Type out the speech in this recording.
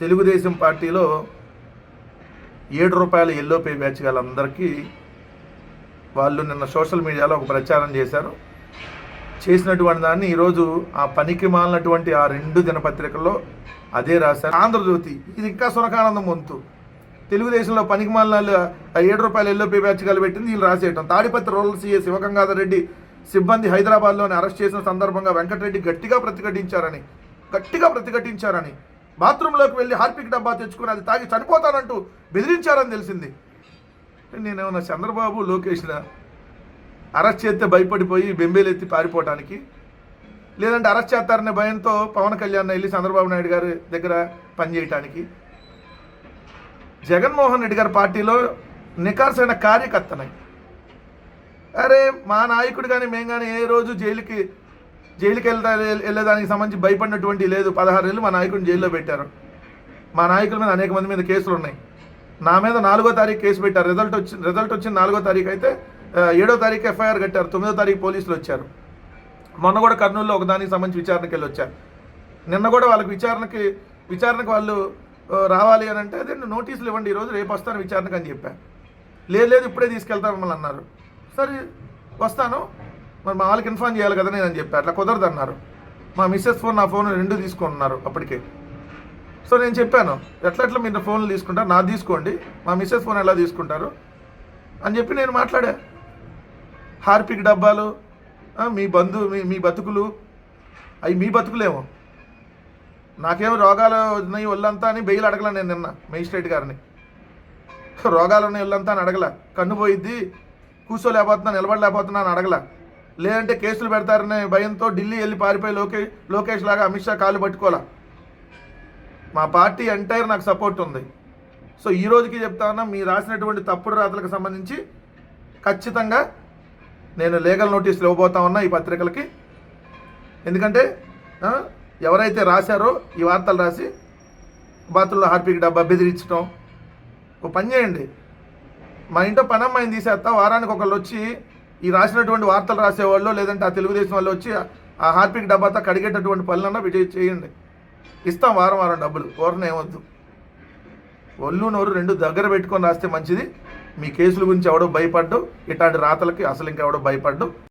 తెలుగుదేశం పార్టీలో ఏడు రూపాయల ఎల్లో పే బ్యాచ్ వాళ్ళందరికీ వాళ్ళు నిన్న సోషల్ మీడియాలో ఒక ప్రచారం చేశారు. చేసినటువంటి దాన్ని ఈరోజు ఆ పనికి మాలినటువంటి ఆ రెండు దినపత్రికల్లో అదే రాశారు. ఆంధ్రజ్యోతి ఇది ఇంకా సునకానందం వంతు. తెలుగుదేశంలో పనికి మాలిన ఏడు రూపాయల ఎల్లో పే బ్యాచ్ పెట్టింది వీళ్ళు రాసేయటం. తాడిపత్రి రూరల్ సీఏ శివగంగాధర్ రెడ్డి సిబ్బంది హైదరాబాద్లోని అరెస్ట్ చేసిన సందర్భంగా వెంకటరెడ్డి గట్టిగా ప్రతిఘటించారని గట్టిగా ప్రతిఘటించారని బాత్రూంలోకి వెళ్ళి హార్పిక్ డబ్బా తెచ్చుకుని అది తాగి చనిపోతానంటూ బెదిరించారని తెలిసింది. నేనేమన్నా చంద్రబాబు లోకేష్లా అరెస్ట్ చేస్తే భయపడిపోయి బెంబేలెత్తి పారిపోవటానికి? లేదంటే అరెస్ట్ చేస్తారనే భయంతో పవన్ కళ్యాణ్ వెళ్ళి చంద్రబాబు నాయుడు గారి దగ్గర పనిచేయటానికి జగన్మోహన్ రెడ్డి గారి పార్టీలో నికార్సైన కార్యకర్తనై. అరే మా నాయకుడు కానీ మేము కానీ ఏ రోజు జైలుకి జైలుకి వెళ్తా వెళ్ళేదానికి సంబంధించి భయపడినటువంటి లేదు. పదహారు ఏళ్ళు మా నాయకుడిని జైల్లో పెట్టారు. మా నాయకుల మీద అనేక మంది మీద కేసులు ఉన్నాయి. నా మీద నాలుగో తారీఖు కేసు పెట్టారు. రిజల్ట్ వచ్చి రిజల్ట్ వచ్చిన నాలుగో తారీఖు అయితే ఏడో తారీఖు ఎఫ్ఐఆర్ కట్టారు. తొమ్మిదో తారీఖు పోలీసులు వచ్చారు. మొన్న కూడా కర్నూలులో ఒక దానికి సంబంధించి విచారణకి వెళ్ళి వచ్చారు. నిన్న కూడా వాళ్ళకి విచారణకి విచారణకు వాళ్ళు రావాలి అని అంటే అదే నోటీసులు ఇవ్వండి ఈరోజు రేపు వస్తాను విచారణకు అని చెప్పాను లేదు లేదు ఇప్పుడే తీసుకెళ్తాను మమ్మల్ని అన్నారు. సరే వస్తాను. మరి మా వాళ్ళకి ఇన్ఫార్మ్ చేయాలి కదా నేను అని చెప్పి అట్లా కుదరదు అన్నారు మా మిస్సెస్ ఫోన్ నా ఫోన్ రెండు తీసుకుంటున్నారు అప్పటికే. సో నేను చెప్పాను ఎట్లా ఎట్లా మీరు ఫోన్లు తీసుకుంటారు? నా తీసుకోండి. మా మిస్సెస్ ఫోన్ ఎలా తీసుకుంటారు? అని చెప్పి నేను మాట్లాడా. హార్పిక్ డబ్బాలు మీ బంధు మీ మీ బతుకులు అవి మీ బతుకులేమో. నాకేమో రోగాలు ఉన్నాయి ఒళ్ళంతా అని బెయిల్ అడగల నేను నిన్న మెజిస్ట్రేట్ గారిని. రోగాలు ఉన్నాయి ఒళ్ళంతా అని అడగల. కన్ను పోయిద్ది కూర్చోలేకపోతున్నా నిలబడలేకపోతున్నా అని అడగల. లేదంటే కేసులు పెడతారనే భయంతో ఢిల్లీ వెళ్ళి పారిపోయి లోకే లోకేష్ లాగా అమిత్ షా కాలు పట్టుకోవాలా? మా పార్టీ ఎంటైర్ నాకు సపోర్ట్ ఉంది. సో ఈ రోజుకి చెప్తా ఉన్నా మీరు రాసినటువంటి తప్పుడు రాతలకు సంబంధించి ఖచ్చితంగా నేను లీగల్ నోటీసులు ఇవ్వబోతా ఉన్నా ఈ పత్రికలకి. ఎందుకంటే ఎవరైతే రాశారో ఈ వార్తలు రాసి బాత్రూంలో హార్పిక్ డబ్బా బెదిరించడం ఒక పని చేయండి. మా ఇంట్లో పనమ్మాయిని తీసేస్తా వారానికి ఒకళ్ళు వచ్చి ఈ రాసినటువంటి వార్తలు రాసేవాళ్ళు లేదంటే ఆ తెలుగుదేశం వాళ్ళు వచ్చి ఆ హార్పిక్ డబ్బాతో కడిగేటటువంటి పనులన్నా విజయ్ చేయండి. ఇస్తాం వారం వారం డబ్బులు ఓరన ఏమొద్దు. ఒళ్ళు నోరు రెండు దగ్గర పెట్టుకొని రాస్తే మంచిది. మీ కేసుల గురించి ఎవడో భయపడ్డు ఇట్లాంటి రాతలకి అసలు ఇంకెవడో భయపడ్డు.